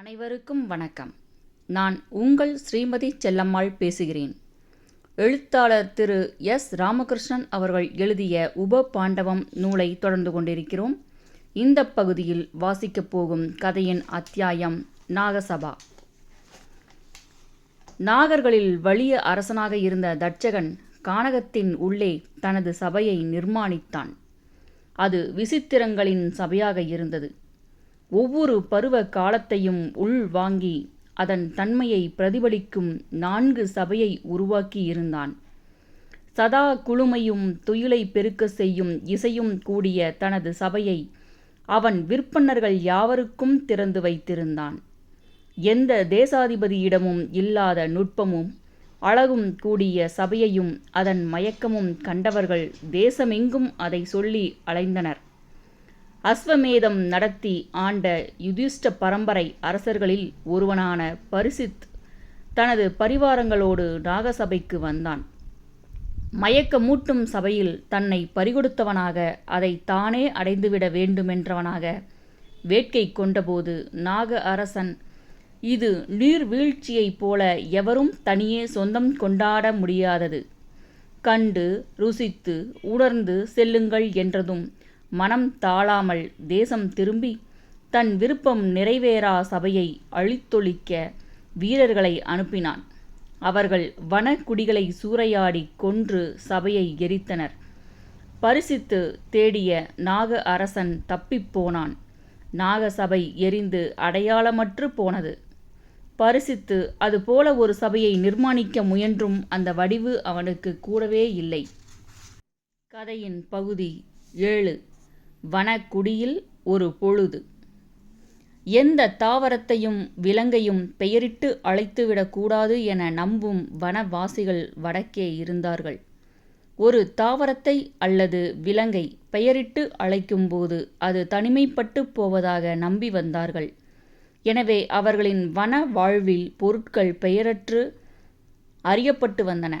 அனைவருக்கும் வணக்கம். நான் உங்கள் ஸ்ரீமதி செல்லம்மாள் பேசுகிறேன். எழுத்தாளர் திரு எஸ். ராமகிருஷ்ணன் அவர்கள் எழுதிய உப பாண்டவம் நூலை தொடர்ந்து கொண்டிருக்கிறோம். இந்த பகுதியில் வாசிக்கப் போகும் கதையின் அத்தியாயம் நாகசபா. நாகர்களில் வலிய அரசனாக இருந்த தட்சகன் கானகத்தின் உள்ளே தனது சபையை நிர்மாணித்தான். அது விசித்திரங்களின் சபையாக இருந்தது. ஒவ்வொரு பருவ காலத்தையும் உள் வாங்கி அதன் தன்மையை பிரதிபலிக்கும் நான்கு சபையை உருவாக்கி இருந்தான். சதா குழுமையும் துயிலை பெருக்க செய்யும் இசையும் கூடிய தனது சபையை அவன் விற்பன்னர்கள் யாவருக்கும் திறந்து வைத்திருந்தான். எந்த தேசாதிபதியிடமும் இல்லாத நுட்பமும் அழகும் கூடிய சபையையும் அதன் மயக்கமும் கண்டவர்கள் தேசமெங்கும் அதை சொல்லி அலைந்தனர். அஸ்வமேதம் நடத்தி ஆண்ட யுதிஷ்ட பரம்பரை அரசர்களில் ஒருவனான பரிசித் தனது பரிவாரங்களோடு நாகசபைக்கு வந்தான். மயக்கமூட்டும் சபையில் தன்னை பறிகொடுத்தவனாக அதை தானே அடைந்துவிட வேண்டுமென்றவனாக வேட்கை கொண்டபோது நாக அரசன் இது நீர்வீழ்ச்சியைப் போல எவரும் தனியே சொந்தம் கொண்டாட முடியாதது. கண்டு ருசித்து உணர்ந்து செல்லுங்கள் என்றதும் மனம் தாழாமல் தேசம் திரும்பி தன் விருப்பம் நிறைவேறா சபையை அழித்தொழிக்க வீரர்களை அனுப்பினான். அவர்கள் வனக்குடிகளை சூறையாடி கொன்று சபையை எரித்தனர். பரிசித்து தேடிய நாக அரசன் தப்பிப்போனான் நாகசபை எரிந்து அடையாளமற்று போனது. பரிசித்து அதுபோல ஒரு சபையை நிர்மாணிக்க முயன்றும் அந்த வடிவு அவனுக்கு கூடவே இல்லை. கதையின் பகுதி ஏழு. வனக்குடியில் ஒரு பொழுது. எந்த தாவரத்தையும் விலங்கையும் பெயரிட்டு அழைத்துவிடக்கூடாது என நம்பும் வனவாசிகள் வடக்கே இருந்தார்கள். ஒரு தாவரத்தை அல்லது விலங்கை பெயரிட்டு அழைக்கும்போது அது தனிமைப்பட்டு போவதாக நம்பி வந்தார்கள். எனவே அவர்களின் வன வாழ்வில் பொருட்கள் பெயரற்று அறியப்பட்டு வந்தன.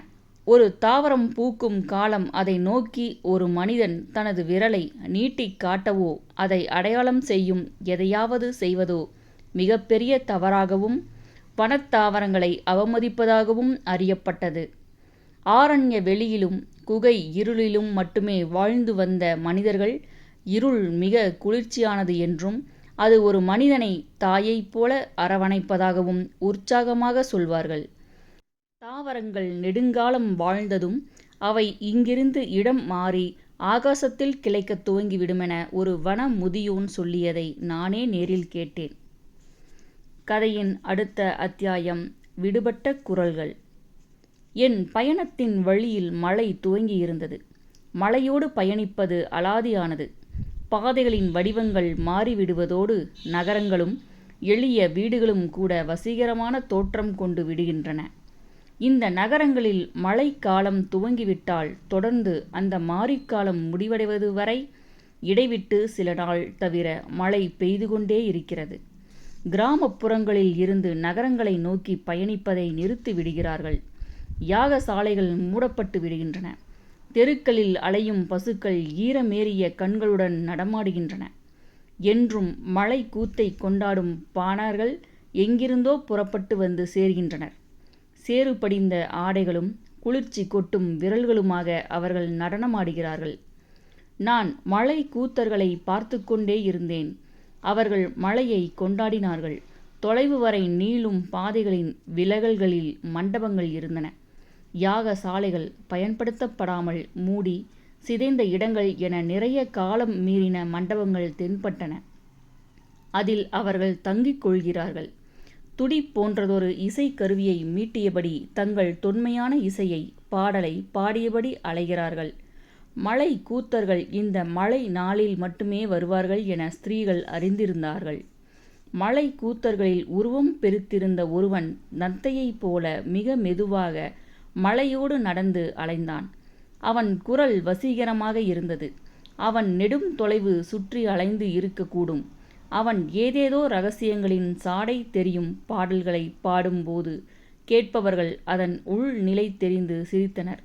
ஒரு தாவரம் பூக்கும் காலம் அதை நோக்கி ஒரு மனிதன் தனது விரலை நீட்டிக் காட்டவோ அதை அடையாளம் செய்யும் எதையாவது செய்வதோ மிகப்பெரிய தவறாகவும் வனத்தாவரங்களை அவமதிப்பதாகவும் அறியப்பட்டது. ஆரண்ய வெளியிலும் குகை இருளிலும் மட்டுமே வாழ்ந்து வந்த மனிதர்கள் இருள் மிக குளிர்ச்சியானது என்றும் அது ஒரு மனிதனை தாயைப் போல அரவணைப்பதாகவும் உற்சாகமாக சொல்வார்கள். தாவரங்கள் நெடுங்காலம் வாழ்ந்ததும் அவை இங்கிருந்து இடம் மாறி ஆகாசத்தில் கிளைக்கத் துவங்கிவிடுமென ஒரு வன முதியோன் சொல்லியதை நானே நேரில் கேட்டேன். கதையின் அடுத்த அத்தியாயம் விடுபட்ட குரல்கள். என் பயணத்தின் வழியில் மழை துவங்கியிருந்தது. மழையோடு பயணிப்பது அலாதியானது. பாதைகளின் வடிவங்கள் மாறிவிடுவதோடு நகரங்களும் எளிய வீடுகளும் கூட வசீகரமான தோற்றம் கொண்டு விடுகின்றன. இந்த நகரங்களில் மழைக்காலம் துவங்கிவிட்டால் தொடர்ந்து அந்த மாரிக்காலம் முடிவடைவது வரை இடைவிட்டு சில நாள் தவிர மழை பெய்து கொண்டே இருக்கிறது. கிராமப்புறங்களில் இருந்து நகரங்களை நோக்கி பயணிப்பதை நிறுத்தி விடுகிறார்கள். யாகசாலைகள் மூடப்பட்டு விடுகின்றன. தெருக்களில் அலையும் பசுக்கள் ஈரமேறிய கண்களுடன் நடமாடுகின்றன. என்றும் மழை கூத்தை கொண்டாடும் பாணர்கள் எங்கிருந்தோ புறப்பட்டு வந்து சேர்கின்றனர். சேறு படிந்த ஆடைகளும் குளிர்ச்சி கொட்டும் விரல்களுமாக அவர்கள் நடனமாடுகிறார்கள். நான் மழை கூத்தர்களை பார்த்து கொண்டே இருந்தேன். அவர்கள் மழையை கொண்டாடினார்கள். தொலைவு வரை நீளும் பாதைகளின் விலகல்களில் மண்டபங்கள் இருந்தன. யாக சாலைகள் பயன்படுத்தப்படாமல் மூடி சிதைந்த இடங்கள் என நிறைய காலம் மீறின மண்டபங்கள் தென்பட்டன. அதில் அவர்கள் தங்கிக் கொள்கிறார்கள். துடி போன்றதொரு இசை கருவியை மீட்டியபடி தங்கள் தொன்மையான இசையை பாடலை பாடியபடி அலைகிறார்கள். மழை கூத்தர்கள் இந்த மழை நாளில் மட்டுமே வருவார்கள் என ஸ்திரீகள் அறிந்திருந்தார்கள். மழை கூத்தர்களில் உருவம் பெருத்திருந்த ஒருவன் நத்தையைப் போல மிக மெதுவாக மழையோடு நடந்து அலைந்தான். அவன் குரல் வசீகரமாக இருந்தது. அவன் நெடும் தொலைவு சுற்றி அலைந்து இருக்கக்கூடும். அவன் ஏதேதோ ரகசியங்களின் சாடை தெரியும் பாடல்களை பாடும்போது கேட்பவர்கள் அதன் உள்நிலை தெரிந்து சிரித்தனர்.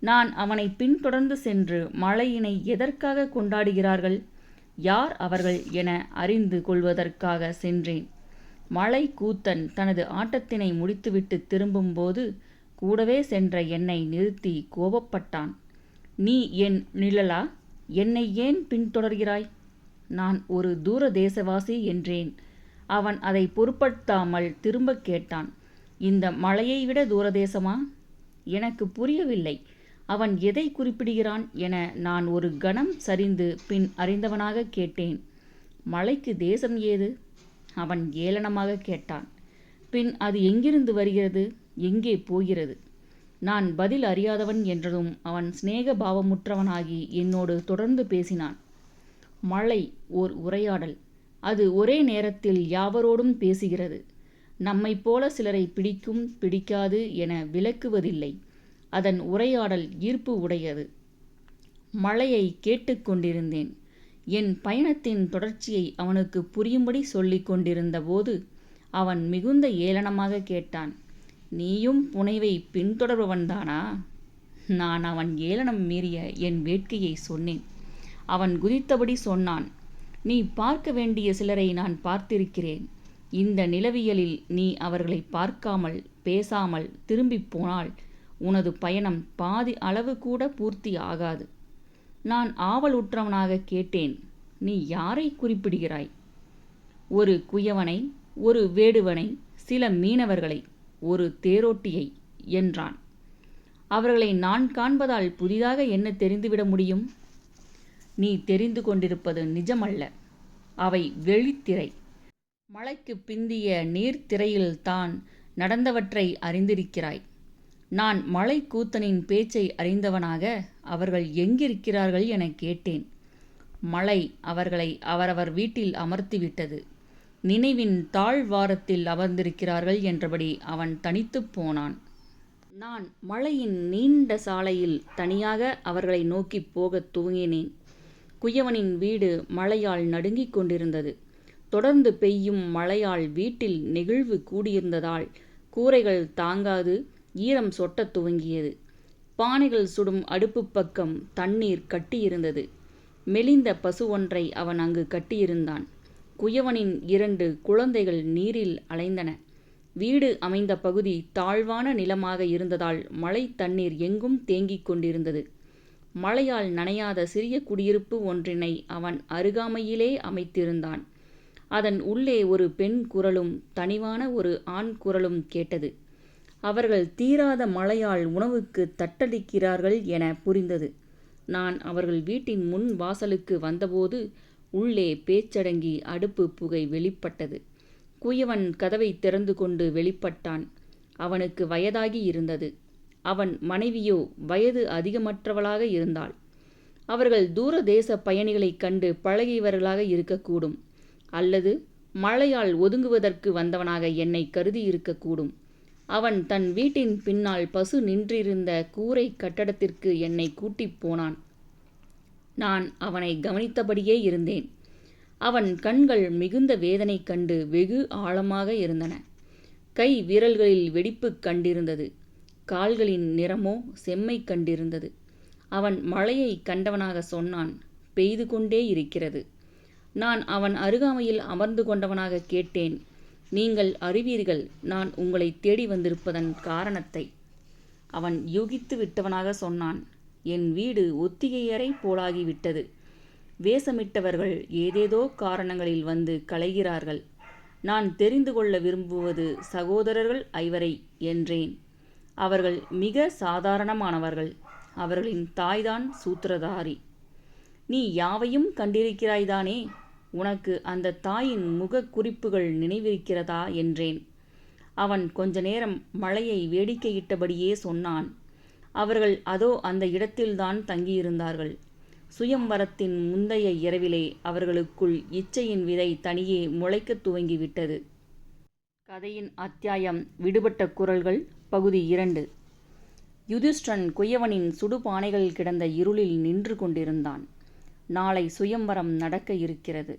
நான் அவனை பின்தொடர்ந்து சென்று மழையினை எதற்காக கொண்டாடுகிறார்கள்? யார் அவர்கள் என அறிந்து கொள்வதற்காக சென்றேன். மலை கூத்தன் தனது ஆட்டத்தினை முடித்துவிட்டு திரும்பும்போது கூடவே சென்ற என்னை நிறுத்தி கோபப்பட்டான். நீ என் நிழலா? என்னை ஏன் பின்தொடர்கிறாய்? நான் ஒரு தூர தேசவாசி என்றேன். அவன் அதை பொருட்படுத்தாமல் திரும்பக் கேட்டான். இந்த மலையை விட தூரதேசமா எனக்கு புரியவில்லை. அவன் எதை குறிப்பிடுகிறான் என நான் ஒரு கணம் சரிந்து பின் அறிந்தவனாக கேட்டேன். மலைக்கு தேசம் ஏது? அவன் ஏளனமாக கேட்டான். பின் அது எங்கிருந்து வருகிறது? எங்கே போகிறது? நான் பதில் அறியாதவன் என்றதும் அவன் சிநேக பாவமுற்றவனாகி என்னோடு தொடர்ந்து பேசினான். மழை ஓர் உரையாடல். அது ஒரே நேரத்தில் யாவரோடும் பேசுகிறது. நம்மைப் போல சிலரை பிடிக்கும் பிடிக்காது என விளக்குவதில்லை. அதன் உரையாடல் ஈர்ப்பு உடையது. மழையை கேட்டுக்கொண்டிருந்தேன் என் பயணத்தின் தொடர்ச்சியை அவனுக்கு புரியும்படி சொல்லிக் கொண்டிருந்த போது அவன் மிகுந்த ஏளனமாக கேட்டான் நீயும் புனைவை பின்தொடர்பவன்தானா நான் அவன் ஏளனம் மீறிய என் வேட்கையை சொன்னேன். அவன் குதித்தபடி சொன்னான் நீ பார்க்க வேண்டிய சிலரை நான் பார்த்திருக்கிறேன். இந்த நிலவியலில் நீ அவர்களை பார்க்காமல் பேசாமல் திரும்பிப் போனால் உனது பயணம் பாதி அளவு கூட பூர்த்தி ஆகாது. நான் ஆவலுற்றவனாக கேட்டேன் நீ யாரை குறிப்பிடுகிறாய்? ஒரு குயவனை ஒரு வேடுவனை சில மீனவர்களை ஒரு தேரோட்டியை என்றான். அவர்களை நான் காண்பதால் புதிதாக என்ன தெரிந்துவிட முடியும்? நீ தெரிந்து கொண்டிருப்பது நிஜமல்ல. அவை வெளித்திரை. மழைக்கு பிந்திய நீர்த்திரையில் தான் நடந்தவற்றை அறிந்திருக்கிறாய். நான் மலை கூத்தனின் பேச்சை அறிந்தவனாக அவர்கள் எங்கிருக்கிறார்கள் என கேட்டேன். மலை அவர்களை அவரவர் வீட்டில் அமர்த்திவிட்டது. நினைவின் தாழ்வாரத்தில் அமர்ந்திருக்கிறார்கள் என்றபடி அவன் தனித்துப் போனான். நான் மழையின் நீண்ட சாலையில் தனியாக அவர்களை நோக்கி போகத் துவங்கினேன். குயவனின் வீடு மழையால் நடுங்கிக் கொண்டிருந்தது. தொடர்ந்து பெய்யும் மழையால் வீட்டில் நெகிழ்வு கூடியிருந்ததால் கூரைகள் தாங்காது ஈரம் சொட்டத் துவங்கியது. பானைகள் சுடும் அடுப்பு பக்கம் தண்ணீர் கட்டியிருந்தது. மெலிந்த பசு ஒன்றை அவன் அங்கு கட்டியிருந்தான். குயவனின் இரண்டு குழந்தைகள் நீரில் அலைந்தன. வீடு அமைந்த பகுதி தாழ்வான நிலமாக இருந்ததால் மழை தண்ணீர் எங்கும் தேங்கிக் கொண்டிருந்தது. மழையால் நனையாத சிறிய குடியிருப்பு ஒன்றினை அவன் அருகாமையிலே அமைத்திருந்தான். அதன் உள்ளே ஒரு பெண் குரலும் தனிவான ஒரு ஆண் குரலும் கேட்டது. அவர்கள் தீராத மழையால் உணவுக்கு தட்டளிக்கிறார்கள் என புரிந்தது. நான் அவர்கள் வீட்டின் முன் வாசலுக்கு வந்தபோது உள்ளே பேச்சடங்கி அடுப்பு புகை வெளிப்பட்டது. குயவன் கதவை திறந்து கொண்டு வெளிப்பட்டான். அவனுக்கு வயதாகி இருந்தது. அவன் மனைவியோ வயது அதிகமற்றவளாக இருந்தாள். அவர்கள் தூர தேச பயணிகளைக் கண்டு பழகியவர்களாக இருக்கக்கூடும். அல்லது மழையால் ஒதுங்குவதற்கு வந்தவனாக என்னை கருதி இருக்கக்கூடும். அவன் தன் வீட்டின் பின்னால் பசு நின்றிருந்த கூரை கட்டடத்திற்கு என்னை கூட்டிப் போனான். நான் அவனை கவனித்தபடியே இருந்தேன். அவன் கண்கள் மிகுந்த வேதனை கண்டு வெகு ஆழமாக இருந்தன. கை விரல்களில் வெடிப்பு கண்டிருந்தது. கால்களின் நிறமோ செம்மை கண்டிருந்தது. அவன் மழையை கண்டவனாக சொன்னான் பெய்து கொண்டே இருக்கிறது. நான் அவன் அருகாமையில் அமர்ந்து கொண்டவனாக கேட்டேன். நீங்கள் அறிவீர்கள் நான் உங்களை தேடி வந்திருப்பதன் காரணத்தை அவன் யூகித்து விட்டவனாக சொன்னான் என் வீடு ஒத்திகையறை போலாகிவிட்டது. வேஷமிட்டவர்கள் ஏதேதோ காரணங்களில் வந்து கலைகிறார்கள் நான் தெரிந்து கொள்ள விரும்புவது சகோதரர்கள் ஐவரை என்றேன். அவர்கள் மிக சாதாரணமானவர்கள். அவர்களின் தாய்தான் சூத்திரதாரி. நீ யாவையும் கண்டிருக்கிறாய்தானே? உனக்கு அந்த தாயின் முக குறிப்புகள் நினைவிருக்கிறதா? என்றேன். அவன் கொஞ்ச நேரம் மழையை வேடிக்கையிட்டபடியே சொன்னான். அவர்கள் அதோ அந்த இடத்தில்தான் தங்கியிருந்தார்கள். சுயம்வரத்தின் முந்தைய இரவிலே அவர்களுக்குள் இச்சையின் விதை தனியே முளைக்கத் துவங்கிவிட்டது. கதையின் அத்தியாயம் விடுபட்ட குரல்கள் பகுதி இரண்டு. யுதிஷ்டன் குயவனின் சுடுபானைகள் கிடந்த இருளில் நின்று கொண்டிருந்தான். நாளை சுயம்வரம் நடக்க இருக்கிறது.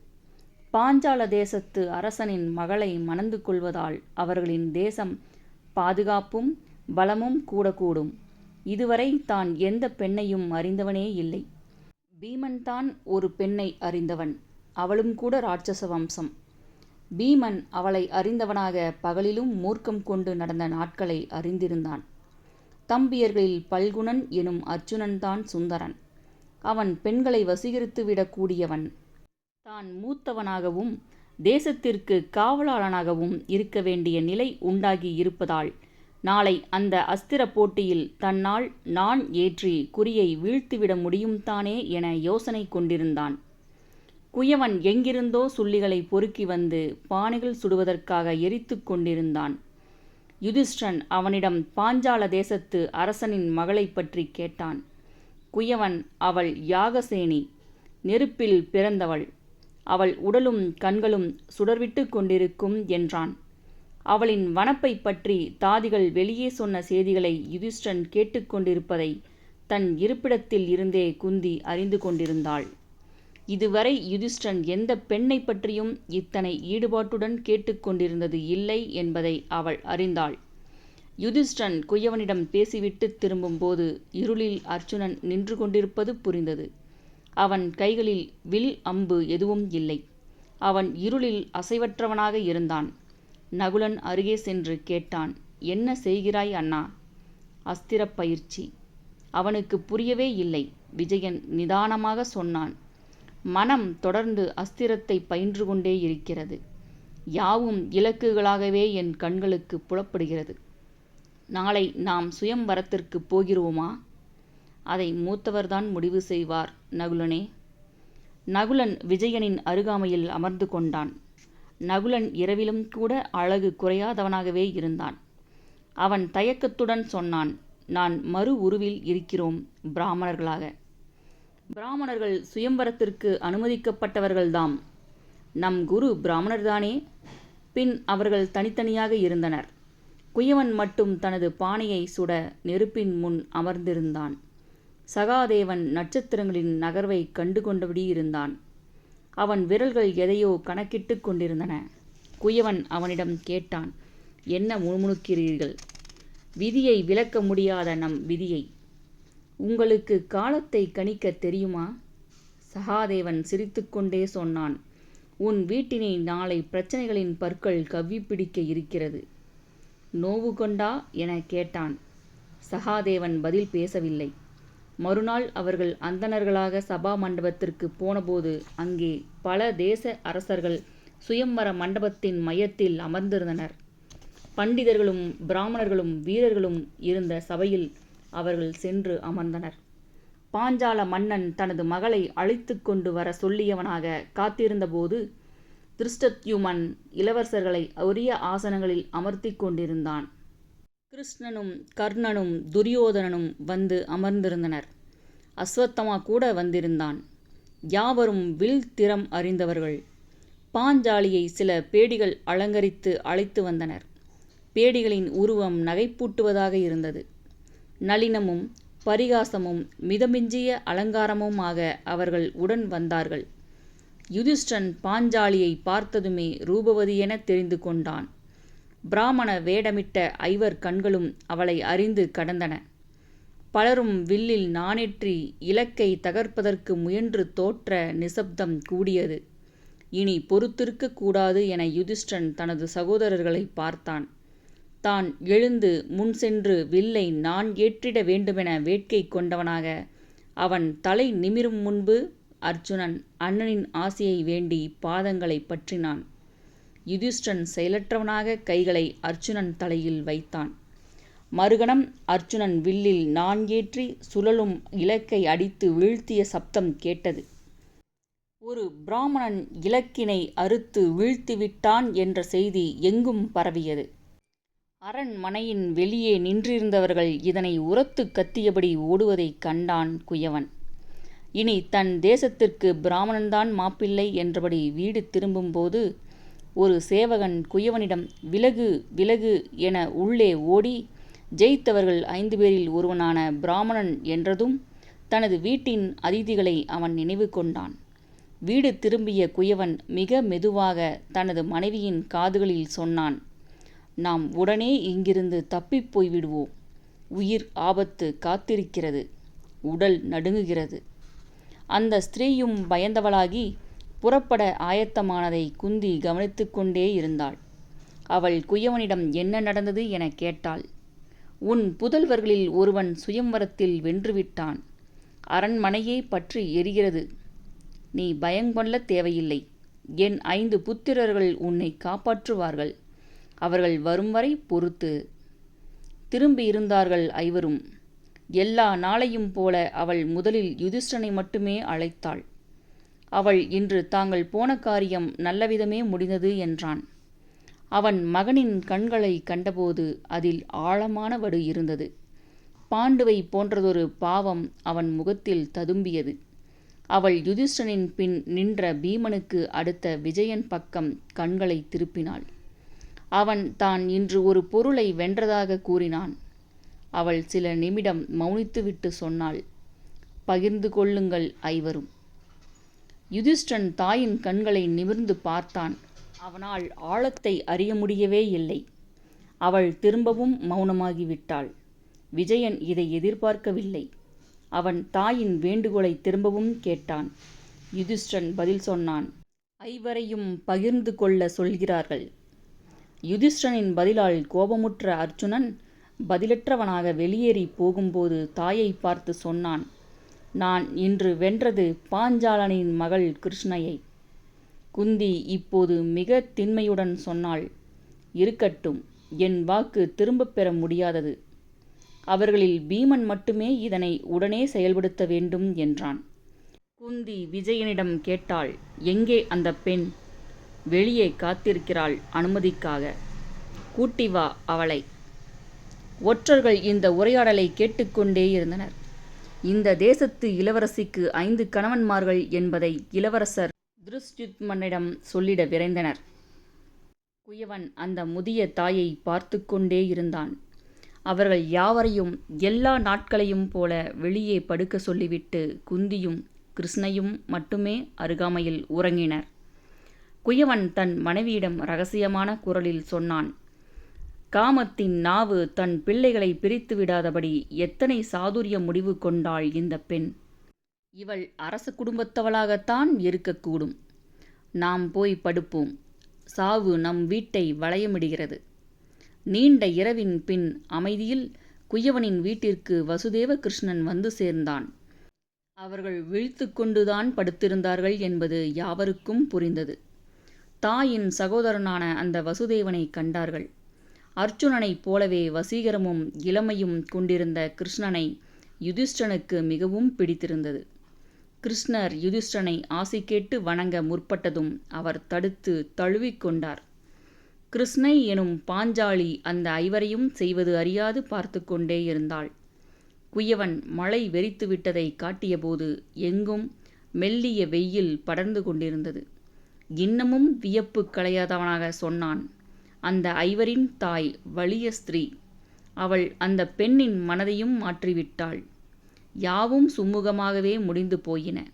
பாஞ்சால தேசத்து அரசனின் மகளை மணந்து கொள்வதால் அவர்களின் தேசம் பாதுகாப்பும் பலமும் கூடக்கூடும். இதுவரை தான் எந்த பெண்ணையும் அறிந்தவனே இல்லை. பீமன்தான் ஒரு பெண்ணை அறிந்தவன். அவளும் கூட ராட்சச வம்சம். பீமன் அவளை அறிந்தவனாக பகலிலும் மூர்க்கம் கொண்டு நடந்த நாட்களை அறிந்திருந்தான். தம்பியர்களில் பல்குணன் எனும் அர்ஜுனன்தான் சுந்தரன். அவன் பெண்களை வசீகரித்து விடக்கூடியவன் தான் மூத்தவனாகவும் தேசத்திற்கு காவலாளனாகவும் இருக்க வேண்டிய நிலை உண்டாகி இருப்பதால் நாளை அந்த அஸ்திர போட்டியில் தன்னால் நான் ஏற்றி குறியை வீழ்த்துவிட முடியும்தானே என யோசனை கொண்டிருந்தான். குயவன் எங்கிருந்தோ சுள்ளிகளை பொறுக்கி வந்து பானைகள் சுடுவதற்காக எரித்துக் கொண்டிருந்தான். யுதிஷ்டன் அவனிடம் பாஞ்சால தேசத்து அரசனின் மகளைப் பற்றிக் கேட்டான். குயவன் அவள் யாகசேனி. நெருப்பில் பிறந்தவள். அவள் உடலும் கண்களும் சுடர்விட்டுக் கொண்டிருக்கும் என்றான். அவளின் வனப்பைப் பற்றி தாதிகள் வெளியே சொன்ன செய்திகளை யுதிஷ்டன் கேட்டுக்கொண்டிருப்பதை தன் இருப்பிடத்தில் இருந்தே குந்தி அறிந்து கொண்டிருந்தாள். இதுவரை யுதிஷ்டன் எந்த பெண்ணைப் பற்றியும் இத்தனை ஈடுபாட்டுடன் கேட்டுக்கொண்டிருந்தது இல்லை என்பதை அவள் அறிந்தாள். யுதிஷ்டன் குயவனிடம் பேசிவிட்டு திரும்பும்போது இருளில் அர்ச்சுனன் நின்று கொண்டிருப்பது புரிந்தது. அவன் கைகளில் வில் அம்பு எதுவும் இல்லை. அவன் இருளில் அசைவற்றவனாக இருந்தான். நகுலன் அருகே சென்று கேட்டான் என்ன செய்கிறாய் அண்ணா? அஸ்திரப் பயிற்சி. அவனுக்கு புரியவே இல்லை. விஜயன் நிதானமாக சொன்னான் மனம் தொடர்ந்து அஸ்திரத்தைப் பயின்று கொண்டே இருக்கிறது. யாவும் இலக்குகளாகவே என் கண்களுக்கு புலப்படுகிறது. நாளை நாம் சுயம்பரத்திற்கு போகிறோமா? அதை மூத்தவர்தான் முடிவு செய்வார் நகுலனே. நகுலன் விஜயனின் அருகாமையில் அமர்ந்து கொண்டான். நகுலன் இரவிலும் கூட அழகு குறையாதவனாகவே இருந்தான். அவன் தயக்கத்துடன் சொன்னான் நான் மறு உருவில் இருக்கிறோம் பிராமணர்களாக. பிராமணர்கள் சுயம்பரத்திற்கு அனுமதிக்கப்பட்டவர்கள்தாம். நம் குரு பிராமணர்தானே? பின் அவர்கள் தனித்தனியாக இருந்தனர். குயவன் மட்டும் தனது பானையை சுட நெருப்பின் முன் அமர்ந்திருந்தான். சகாதேவன் நட்சத்திரங்களின் நகர்வைக் கண்டு கொண்டபடியிருந்தான். அவன் விரல்கள் எதையோ கணக்கிட்டுக் கொண்டிருந்தன. குயவன் அவனிடம் கேட்டான் என்ன முணுமுணுக்கிறீர்கள்? விதியை விலக்க முடியாத நம் விதியை. உங்களுக்கு காலத்தை கணிக்கத் தெரியுமா? சகாதேவன் சிரித்துக்கொண்டே சொன்னான் உன் வீட்டினை நாளை பிரச்சனைகளின் பற்கள் கவ்வி பிடிக்க இருக்கிறது. நோவு கொண்டா? என கேட்டான். சகாதேவன் பதில் பேசவில்லை. மறுநாள் அவர்கள் அந்தணர்களாக சபா மண்டபத்திற்கு போனபோது அங்கே பல தேச அரசர்கள் சுயம்வர மண்டபத்தின் மையத்தில் அமர்ந்திருந்தனர். பண்டிதர்களும் பிராமணர்களும் வீரர்களும் இருந்த சபையில் அவர்கள் சென்று அமர்ந்தனர். பாஞ்சால மன்னன் தனது மகளை அழைத்து கொண்டு வர சொல்லியவனாக காத்திருந்தபோது திருஷ்டத்யுமன் இளவரசர்களை உரிய ஆசனங்களில் அமர்த்திக் கொண்டிருந்தான். கிருஷ்ணனும் கர்ணனும் துரியோதனனும் வந்து அமர்ந்திருந்தனர். அஸ்வத்தமா கூட வந்திருந்தான். யாவரும் வில் திறம் அறிந்தவர்கள். பாஞ்சாலியை சில பேடிகள் அலங்கரித்து அழைத்து வந்தனர். பேடிகளின் உருவம் நகைப்பூட்டுவதாக இருந்தது. நளினமும் பரிகாசமும் மிதமிஞ்சிய அலங்காரமுமாக அவர்கள் உடன் வந்தார்கள். யுதிஷ்டன் பாஞ்சாலியைப் பார்த்ததுமே ரூபவதி என தெரிந்து கொண்டான். பிராமண வேடமிட்ட ஐவர் கண்களும் அவளை அறிந்து கடந்தன. பலரும் வில்லில் நாணேற்றி இலக்கை தகர்ப்பதற்கு முயன்று தோற்ற நிசப்தம் கூடியது. இனி பொறுத்திருக்கக்கூடாது என யுதிஷ்டன் தனது சகோதரர்களை பார்த்தான். தான் எழுந்து முன் சென்று வில்லை நான் ஏற்றிட வேண்டுமென வேட்கை கொண்டவனாக அவன் தலை நிமிரும் முன்பு அர்ச்சுனன் அண்ணனின் ஆசையை வேண்டி பாதங்களைப் பற்றினான். யுதிஷ்டன் செயலற்றவனாக கைகளை அர்ச்சுனன் தலையில் வைத்தான். மறுகணம் அர்ச்சுனன் வில்லில் நான் ஏற்றி சுழலும் இலக்கை அடித்து வீழ்த்திய சப்தம் கேட்டது. ஒரு பிராமணன் இலக்கினை அறுத்து வீழ்த்திவிட்டான் என்ற செய்தி எங்கும் பரவியது. அரண்மனையின் வெளியே நின்றிருந்தவர்கள் இதனை உரத்துக் கத்தியபடி ஓடுவதைக் கண்டான் குயவன். இனி தன் தேசத்திற்கு பிராமணன்தான் மாப்பிள்ளை என்றபடி வீடு திரும்பும்போது ஒரு சேவகன் குயவனிடம் விலகு விலகு என உள்ளே ஓடி ஜெயித்தவர்கள் ஐந்து பேரில் ஒருவனான பிராமணன் என்றதும் தனது வீட்டின் அதிதிகளை அவன் நினைவு கொண்டான். வீடு திரும்பிய குயவன் மிக மெதுவாக தனது மனைவியின் காதுகளில் சொன்னான் நாம் உடனே இங்கிருந்து தப்பிப் போய்விடுவோம். உயிர் ஆபத்து காத்திருக்கிறது. உடல் நடுங்குகிறது. அந்த ஸ்திரீயும் பயந்தவளாகி புறப்பட ஆயத்தமானதை குந்தி கவனித்து கொண்டே இருந்தாள் அவள் குயவனிடம் என்ன நடந்தது என கேட்டாள் உன் புதல்வர்களில் ஒருவன் சுயம்வரத்தில் வென்றுவிட்டான் அரண்மனையே பற்றி எரிகிறது நீ பயங்கொள்ள தேவையில்லை என் ஐந்து புத்திரர்கள் உன்னை காப்பாற்றுவார்கள் அவர்கள் வரும் வரை பொறுத்து. திரும்பி இருந்தார்கள் ஐவரும். எல்லா நாளையும் போல அவள் முதலில் யுதிஷ்டனை மட்டுமே அழைத்தாள். அவள் இன்று தாங்கள் போன காரியம் நல்லவிதமே முடிந்தது என்றான். அவன் மகனின் கண்களை கண்டபோது அதில் ஆழமான வடு இருந்தது. பாண்டுவை போன்றதொரு பாவம் அவன் முகத்தில் ததும்பியது. அவள் யுதிஷ்டனின் பின் நின்ற பீமனுக்கு அடுத்த விஜயன் பக்கம் கண்களை திருப்பினாள். அவன் தான் இன்று ஒரு பொருளை வென்றதாக கூறினான். அவள் சில நிமிடம் மௌனித்துவிட்டு சொன்னாள் பகிர்ந்து கொள்ளுங்கள் ஐவரும். யுதிஷ்டன் தாயின் கண்களை நிமிர்ந்து பார்த்தான். அவனால் ஆழத்தை அறிய முடியவே இல்லை. அவள் திரும்பவும் மௌனமாகிவிட்டாள். விஜயன் இதை எதிர்பார்க்கவில்லை. அவன் தாயின் வேண்டுகோளை திரும்பவும் கேட்டான். யுதிஷ்டன் பதில் சொன்னான் ஐவரையும் பகிர்ந்து கொள்ள சொல்கிறார்கள். யுதிஷ்டனின் பதிலால் கோபமுற்ற அர்ஜுனன் பதிலற்றவனாக வெளியேறி போகும்போது தாயை பார்த்து சொன்னான் நான் இன்று வென்றது பாஞ்சாலனின் மகள் கிருஷ்ணையை. குந்தி இப்போது மிக திண்மையுடன் சொன்னாள் இருக்கட்டும் என் வாக்கு திரும்பப் பெற முடியாதது. அவர்களில் பீமன் மட்டுமே இதனை உடனே செயல்படுத்த வேண்டும் என்றான். குந்தி விஜயனிடம் கேட்டாள் எங்கே அந்த பெண்? வெளியே காத்திருக்கிறாள் அனுமதிக்காக. கூட்டி வா அவளை. ஒற்றர்கள் இந்த உரையாடலை கேட்டுக்கொண்டே இருந்தனர். இந்த தேசத்து இளவரசிக்கு ஐந்து கணவன்மார்கள் என்பதை இளவரசர் திருஷ்யுத்மனிடம் சொல்லிட விரைந்தனர். குயவன் அந்த முதிய தாயை பார்த்து கொண்டே இருந்தான். அவர்கள் யாவரையும் எல்லா நாட்களையும் போல வெளியே படுக்க சொல்லிவிட்டு குந்தியும் கிருஷ்ணையும் மட்டுமே அருகாமையில் உறங்கினர். குயவன் தன் மனைவியிடம் ரகசியமான குரலில் சொன்னான் காமத்தின் நாவு தன் பிள்ளைகளை பிரித்து விடாதபடி எத்தனை சாதுரிய முடிவு கொண்டாள் இந்த பெண்? இவள் அரச குடும்பத்தவளாகத்தான் இருக்கக்கூடும். நாம் போய் படுப்போம். சாவு நம் வீட்டை வளையமிடுகிறது. நீண்ட இரவின் பின் அமைதியில் குயவனின் வீட்டிற்கு வசுதேவ கிருஷ்ணன் வந்து சேர்ந்தான். அவர்கள் விழித்து கொண்டுதான் படுத்திருந்தார்கள் என்பது யாவருக்கும் புரிந்தது. தாயின் சகோதரனான அந்த வசுதேவனை கண்டார்கள். அர்ஜுனனைப் போலவே வசீகரமும் இளமையும் கொண்டிருந்த கிருஷ்ணனை யுதிஷ்டனுக்கு மிகவும் பிடித்திருந்தது. கிருஷ்ணர் யுதிஷ்டனை ஆசை கேட்டு வணங்க முற்பட்டதும் அவர் தடுத்து தழுவிக்கொண்டார் கிருஷ்ணை எனும் பாஞ்சாலி அந்த ஐவரையும் செய்வது அறியாது பார்த்து கொண்டே இருந்தாள். குயவன் மழை வெறித்து விட்டதை காட்டியபோது எங்கும் மெல்லிய வெயில் படர்ந்து கொண்டிருந்தது. இன்னமும் வியப்பு களையாதவனாக சொன்னான். அந்த ஐவரின் தாய் வலிய ஸ்திரீ. அவள் அந்த பெண்ணின் மனதையும் மாற்றிவிட்டாள். யாவும் சுமூகமாகவே முடிந்து போயின.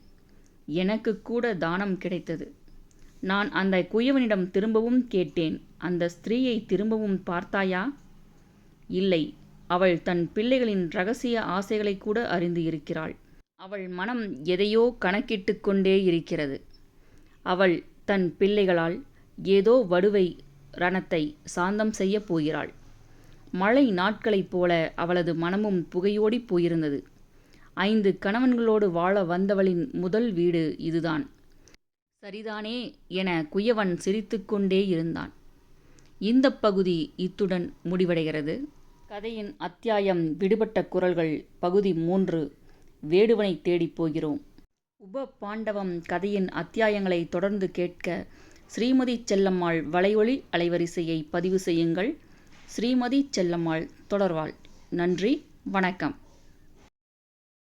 எனக்கு கூட தானம் கிடைத்தது. நான் அந்த குயவனிடம் திரும்பவும் கேட்டேன். அந்த ஸ்திரீயை திரும்பவும் பார்த்தாயா? இல்லை. அவள் தன் பிள்ளைகளின் ரகசிய ஆசைகளை கூட அறிந்து இருக்கிறாள். அவள் மனம் எதையோ கணக்கிட்டு கொண்டே இருக்கிறது. அவள் தன் பிள்ளைகளால் ஏதோ வடுவை ரணத்தை சாந்தம் செய்யப் போகிறாள். மழை நாட்களைப் போல அவளது மனமும் புகையோடி போயிருந்தது. ஐந்து கணவன்களோடு வாழ வந்தவளின் முதல் வீடு இதுதான். சரிதானே என குயவன் சிரித்துக்கொண்டே இருந்தான். இந்த பகுதி இத்துடன் முடிவடைகிறது. கதையின் அத்தியாயம் விடுபட்ட குரல்கள் பகுதி மூன்று. வேடுவனை தேடிப் போகிறோம். உப பாண்டவம் கதையின் அத்தியாயங்களை தொடர்ந்து கேட்க ஸ்ரீமதி செல்லம்மாள் வலையொலி அலைவரிசையை பதிவு செய்யுங்கள். ஸ்ரீமதி செல்லம்மாள் தொடர்வாள். நன்றி வணக்கம்.